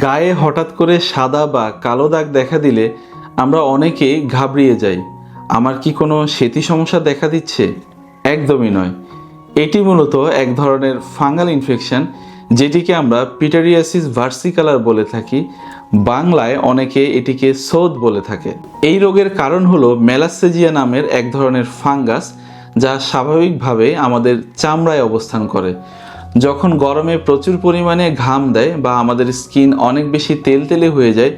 গায়ে হঠাৎ করে সাদা বা কালো দাগ দেখা দিলে আমরা অনেকেই ঘাবড়িয়ে যাই। আমার কি কোনো সেতি সমস্যা দেখা দিচ্ছে? একদমই নয়। এটি মূলত এক ধরনের ফাঙ্গাল ইনফেকশন, যেটিকে আমরা পিটারিয়াসিস ভার্সিকালার বলে থাকি। বাংলায় অনেকে এটিকে সোদ বলে থাকে। এই রোগের কারণ হলো মেলাসেজিয়া নামের এক ধরনের ফাঙ্গাস, যা স্বাভাবিকভাবে আমাদের চামড়ায় অবস্থান করে। যখন গরমে প্রচুর পরিমাণে ঘাম দেয় বা আমাদের স্কিন অনেক বেশি তেলতেলে হয়ে যায়,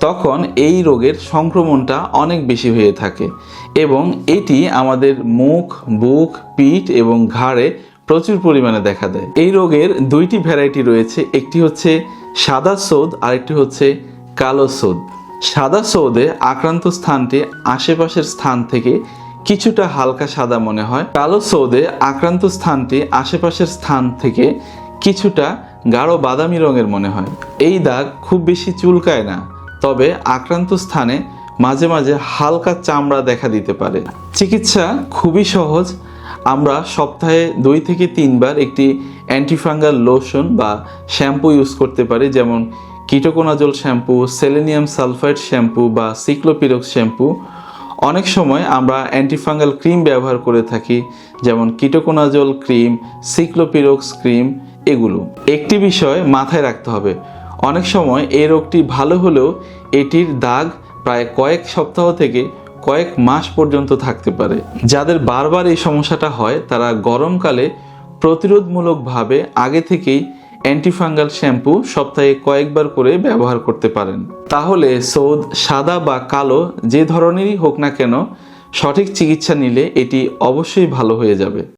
তখন এই রোগের সংক্রমণটা অনেক বেশি হয়ে থাকে এবং এটি আমাদের মুখ, বুক, পিঠ এবং ঘাড়ে প্রচুর পরিমাণে দেখা দেয়। এই রোগের দুইটি ভ্যারাইটি রয়েছে, একটি হচ্ছে সাদা সোদ, আরেকটি হচ্ছে কালো সোদ। সাদা সৌদে আক্রান্ত স্থানটি আশেপাশের স্থান থেকে কিছুটা হালকা সাদা মনে হয়। কালো সৌদে আক্রান্ত স্থানটি আশেপাশের স্থান থেকে কিছুটা গাঢ় বাদামি রঙের মনে হয়। এই দাগ খুব বেশি চুলকায় না, তবে আক্রান্ত স্থানে মাঝে মাঝে হালকা চামড়া দেখা দিতে পারে। চিকিৎসা খুবই সহজ। আমরা সপ্তাহে দুই থেকে তিনবার একটি অ্যান্টিফাঙ্গাল লোশন বা শ্যাম্পু ইউজ করতে পারি, যেমন ketoconazole shampoo, selenium sulphide shampoo বা সিক্লোপিরক্স শ্যাম্পু। অনেক সময় আমরা অ্যান্টিফাঙ্গাল ক্রিম ব্যবহার করে থাকি, যেমন কিটোকোনাজল ক্রিম সিক্লোপিরক্স ক্রিম এগুলো। একটি বিষয় মাথায় রাখতে হবে, অনেক সময় এই রোগটি ভালো হলেও এটির দাগ প্রায় কয়েক সপ্তাহ থেকে কয়েক মাস পর্যন্ত থাকতে পারে। যাদের বারবার এই সমস্যাটা হয়, তারা গরমকালে প্রতিরোধমূলকভাবে আগে থেকেই অ্যান্টিফাঙ্গাল শ্যাম্পু সপ্তাহে কয়েকবার করে ব্যবহার করতে পারেন। তাহলে সৌদ, সাদা বা কালো যে ধরনেরই হোক না কেন, সঠিক চিকিৎসা নিলে এটি অবশ্যই ভালো হয়ে যাবে।